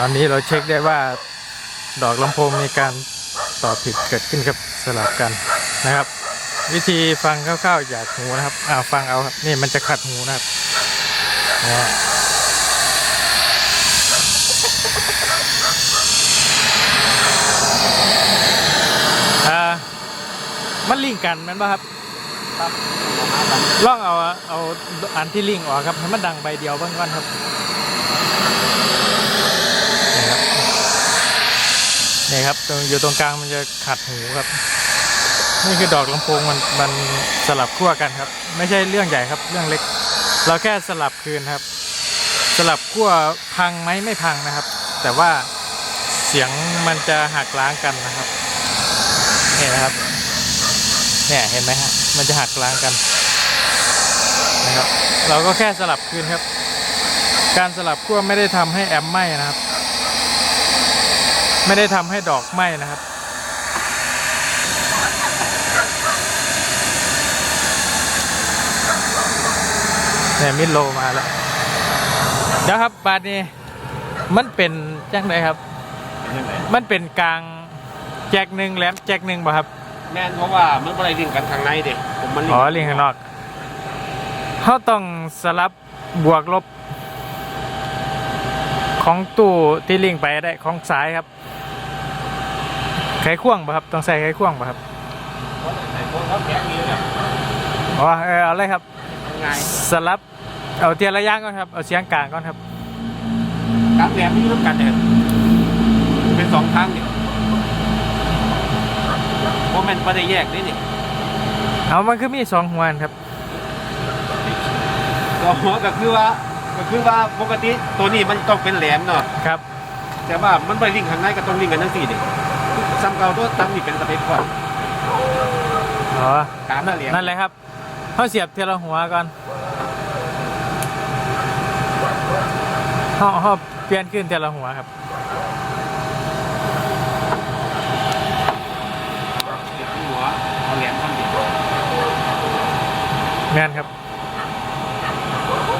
ตอนนี้เราเช็คได้ว่าดอกลำโพงมีการต่อผิดเกิดขึ้นครับสลับกันนะครับ วิธีฟังคร่าวๆจากหูนะครับอ่าฟังเอาครับนี่มันจะขัดหูนะครับนะฮะอ่ามันลิงก์กันแมันป่ะครับครับลองเอาเอาอันที่ลิงก์ออกครับให้มันดังใบเดียวเบ้างก่อนครับ นี่ครับอยู่ตรงกลางมันจะขัดหูครับ นี่คือดอกลำโพงมันมันสลับขั้วกันครับ ไม่ใช่เรื่องใหญ่ครับเรื่องเล็ก เราแค่สลับคืนครับ สลับขั้วพังไหมไม่พังนะครับ แต่ว่าเสียงมันจะหักล้างกันนะครับนี่นะครับเนี่ยเห็นไหมฮะมันจะหักล้างกันนะครับ เราก็แค่สลับคืนครับ การสลับขั้วไม่ได้ทำให้แอมป์ไหมนะครับ ไม่ได้ทำให้ดอกไหม้นะครับ เนี่ยมิดโลมาแล้วเดี๋ยวครับบาดนี้ มันเป็นจังไดครับ มันเป็นกลางแจกหนึ่งแหลมแจกหนึ่งป่ะครับ แม่นเพราะว่ามันบ่ได้ลิงก์กันข้างในเด็ผมมันอ๋อลิงก์ข้างนอกเขาต้องสลับบวกลบของตู้ที่ลิงก์ไปได้ของสายครับ ไขควงป่ะครับ ต้องใส่ไขควงป่ะครับใส่พวกเขาแข็งนี่เนี่ยอ๋อเออเอาเลยครับทำไงสลับ เอาเทียนระยะก่อนครับ เอาเสียงกลางก่อนครับ กลางแหลมนี่ร่วมกันเนี่ยเป็นสองทางเนี่ยเพราะมันไม่ได้แยกนี่นี่เอามันคือมีสองหัวอันครับ ก็หัวก็คือว่าก็คือว่าปกติตัวนี้มันต้องเป็นแหลมเนาะครับ แต่ว่ามันไม่ลิงก์ข้างในก็ต้องลิงก์กันทั้งสี่นี่ ซ้ำเก่าตัวตั้งนี่เป็นสเปคก่อนอ๋อตามนั่นเหลี่ยมนั่นเลยครับเขาเสียบเทียละหัวก่อนเขาเขาเปลี่ยนขึ้นเทียละหัวครับหัวเอาแหลมทำดีแม่นครับ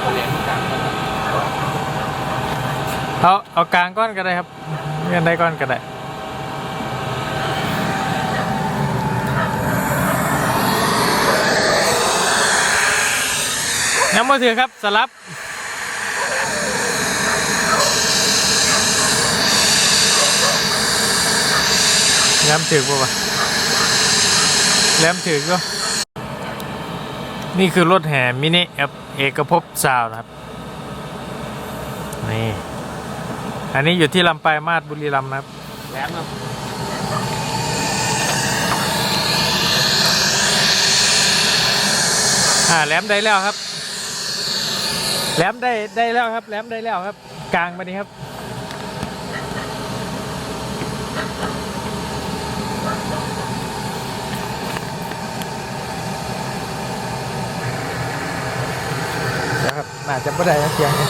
เอาแหลมกลางเอาเอากลางก้อนก็ได้ครับเงินได้ก้อนก็ได้ ยังมือถือครับสลับแหลมถือป่ะวะแหลมถือก็นี่คือรถแห่มินิครับเอกภพซาวน์นะครับนี่อันนี้อยู่ที่ลำปลายมาศบุรีรัมย์นะครับแหลมเนาะอ่าแหลมได้แล้วครับ แหลมได้ได้แล้วครับแหลมได้แล้วครับ กลางมาดีครับ นะครับน่าจะไม่ได้นะเสียงนี้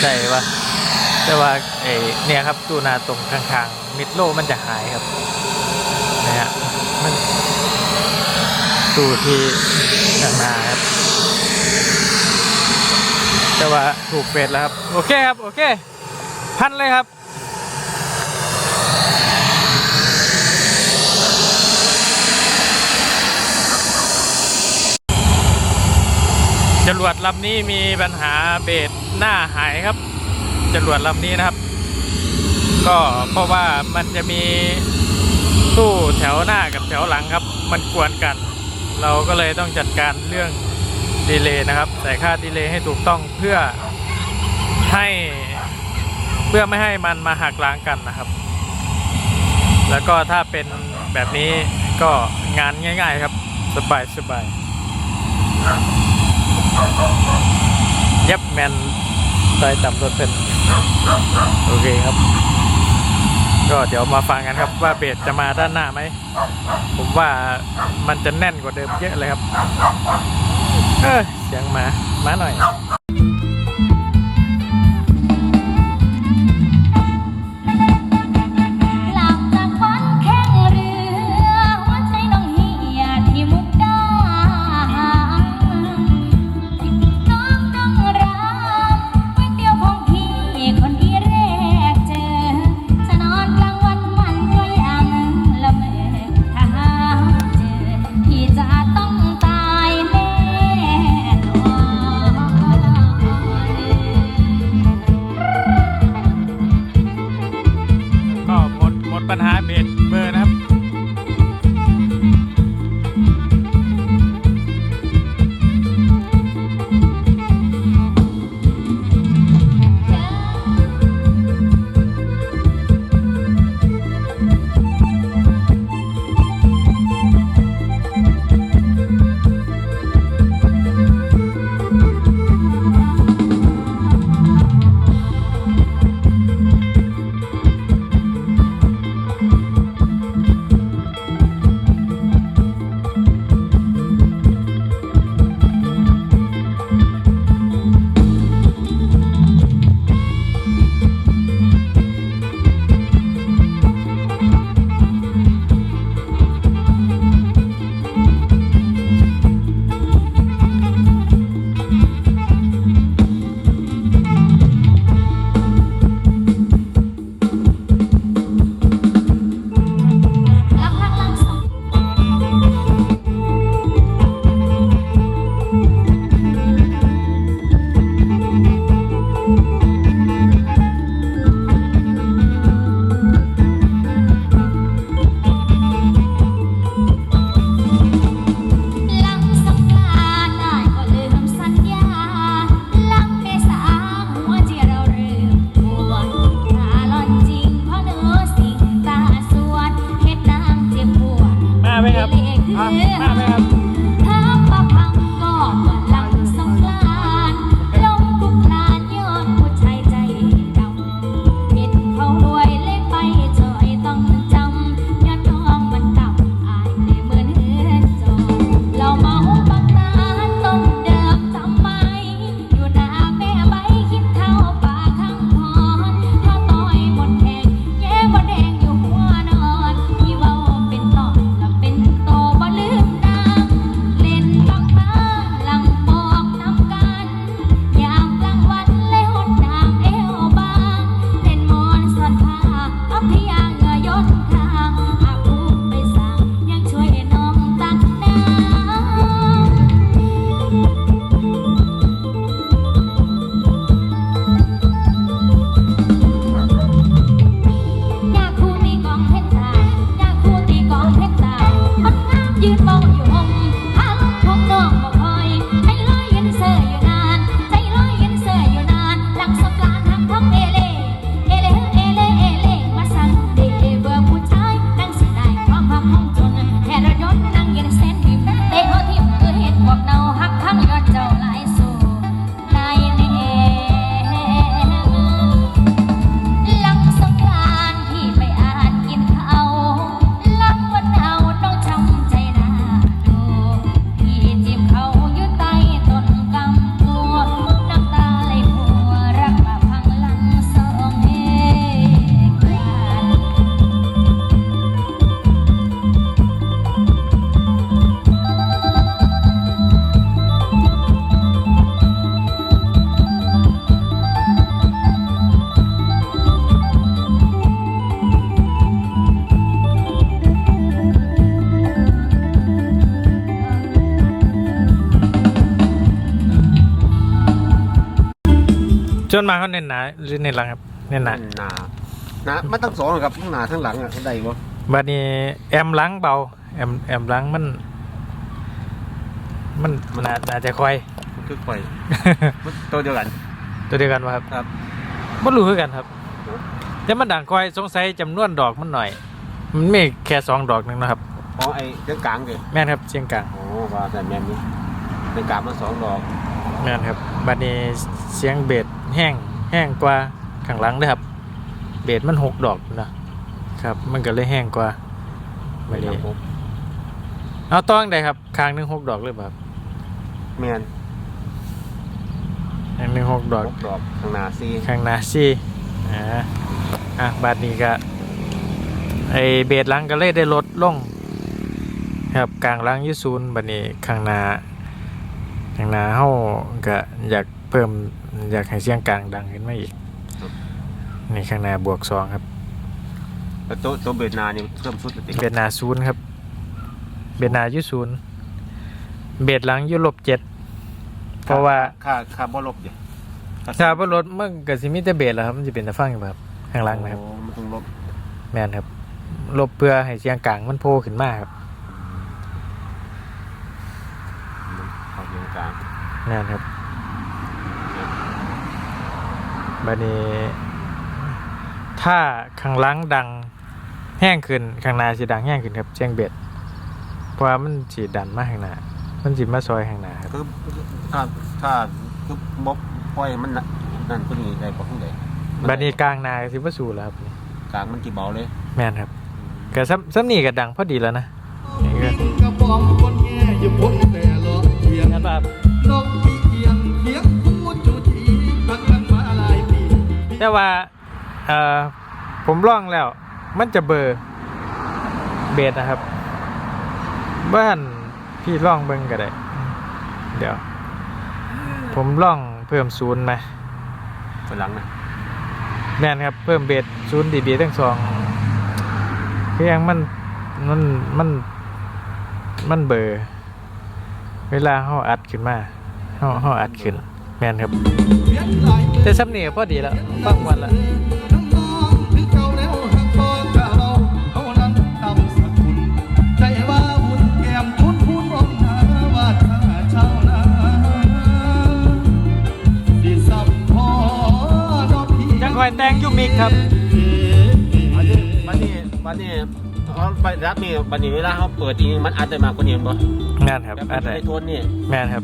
ใช่ปะแต่ว่าเอเนี่ยครับตูนาตรงข้างๆ มิดโลมันจะหายครับ นะฮะมันตู้ที่ข้านาครับ แต่ว่าถูกเฟดแล้วครับ โอเคครับ โอเค พันเลยครับจรวดลำนี้มีปัญหาเบรดหน้าหายครับจรวดลำนี้นะครับ ก็เพราะว่ามันจะมี ถวหน้ากับแถวหลังครับ มันกวนกัน เราก็เลยต้องจัดการเรื่องดีเลย์นะครับใส่ค่าดีเลย์ให้ถูกต้องเพื่อให้เพื่อไม่ให้มันมาหักล้างกันนะครับ แล้วก็ถ้าเป็นแบบนี้ก็งานง่าย ๆ ครับสบายสบายยับแมนต่ต่ำรถเป็น โอเคครับ ก็เดี๋ยวมาฟังกันครับว่าเบสจะมาด้านหน้าไหม ผมว่ามันจะแน่นกว่าเดิมเยอะเลยครับ เออเสียงมามาหน่อย จนมาเขาเน้นหนาหรือเน้นหลังครับ เน้นหนาหนาหนามันทั้งสองครับทั้งหนาทั้งหลังอะได้บ่บัดนี้แอมหลังเบา แอมแอมหลังมัน มันน่าน่าจะคอยมันคือไฟมันตัวเดียวกัน ตัวเดียวกันวะครับครับมันรู้คือกันครับแต่มันด่างคอยสงสัยจำนวนดอกมันหน่อย มันไม่แค่สองดอกหนึงนะครับอ๋อไอ้เรื่องกลางเลยแม่นครับเชียงกลางโอ้ว่าแต่แม่นนี่เรื่องกลางมันสองดอกแม่นครับบัดนี้เสียงเบส แห้งแห้งกว่าข้างหลังเด้วยครับ เบสมันหกดอกนะครับ มันก็เลยแห้งกว่าบัดนี้ผมเอาต้องได้ครับข้างหนึงหกดอกเลยแบบแม่นข้างหนึงหกดอกหกดอกข้างหน้าสี่ข้างหน้าซี่อ่าอะบาดนี้ก็ไอเบสหลังก็เลยได้ลดลงครับกลางหลังอยุศูนย์บัดนี้ข้างหน้าข้างหน้าเฮาก็อยาก เพิ่มอยากให้เสียงกลางดังขึ้นมาอีกนี่ข้างหน้าบวกสองครับแล้วตัวตัวเบียดนานี่เพิ่มสุดติเบสหน้าศูนย์ครับ เบสหน้าอยุศูนย์เบสหลังอยุลบเจ็ดเพราะว่าค่าค่าบ่ลบเดี๋ยวถ้าบ่ลดมันก็สิมีแต่เบสแหล้วครับมันจะเป็นตะฟังอยู่ครับข้างหล่างนะครับ โอ้มันต้องลบแม่นครับ ลบเพื่อให้เสียงกลางมันโผล่ขึ้นมาครับเอาเรื่องกลาง แม่นครับ บัดนี้ ถ้าข้างหล่างดังแห้งขึ้นข้างหน้าสิดังแห้งขึ้นครับเสียงเบ็ดเพราะว่ามันสิดันมาข้างหน้ามันสิมาซอยข้างหน้าครับคือถ้าถ้าคือบ่ปล่อยให้มันน่ะนั่นตัวนี้ได้บ่คงได้บัดนี้กลางหน้าก็สิบ่สู้แล้วครับกลางมันกี่เบาเลยแม่นครับก็ซ้ำซ้ำนี่ก็ดังพอดีแล้วนะนี่ก็ กระบองคนแง่อยู่พ้นแต่ลอเทียงครับ แต่ว่าเอ่อผมลองแล้ว มันจะเบลอร์เบสนะครับบ้านพี่ลองเบิ่งก็ได้ เดี๋ยว ผมลองเพิ่มศูนย์ไหมฝรั่งนะแม่นครับเพิ่มเบสศูนย์ดีบีทั้งสองคือยังมันมันมันมันเบลอร์ เวลาเขาอัดขึ้นมาเขาเขาอัดขึ้น แม่นครับเวียนหลายแต่ซ้ำเนียพอดีแล้วฟังวันละทั้งมองถึงเก่าแล้วหักคอเก่าเขานั้นตำสกุลใจว่าบุญแก้มทุนพูนองหาวาทาชาวนาสิสับพอดอกพี่จังคอยแต่งอยูมิกครับวันนี้วันนี้วันนี้เขาไปรับนี่วันนี้เวลาเขาเปิดจริงมันอัดได้มากกว่านี้บ่แม่นครับแล้วอัมันนไหนได้โทนนี่แม่นครับ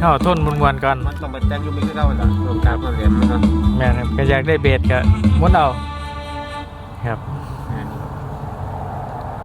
เอาทนมวนๆก่อนมันต้องไปแต่งอยูไม่คือเราล่ะรวมการเพิ่มเรียนนะครับแม่นครับก็อยากได้เบสก็ม้วนเอาครับ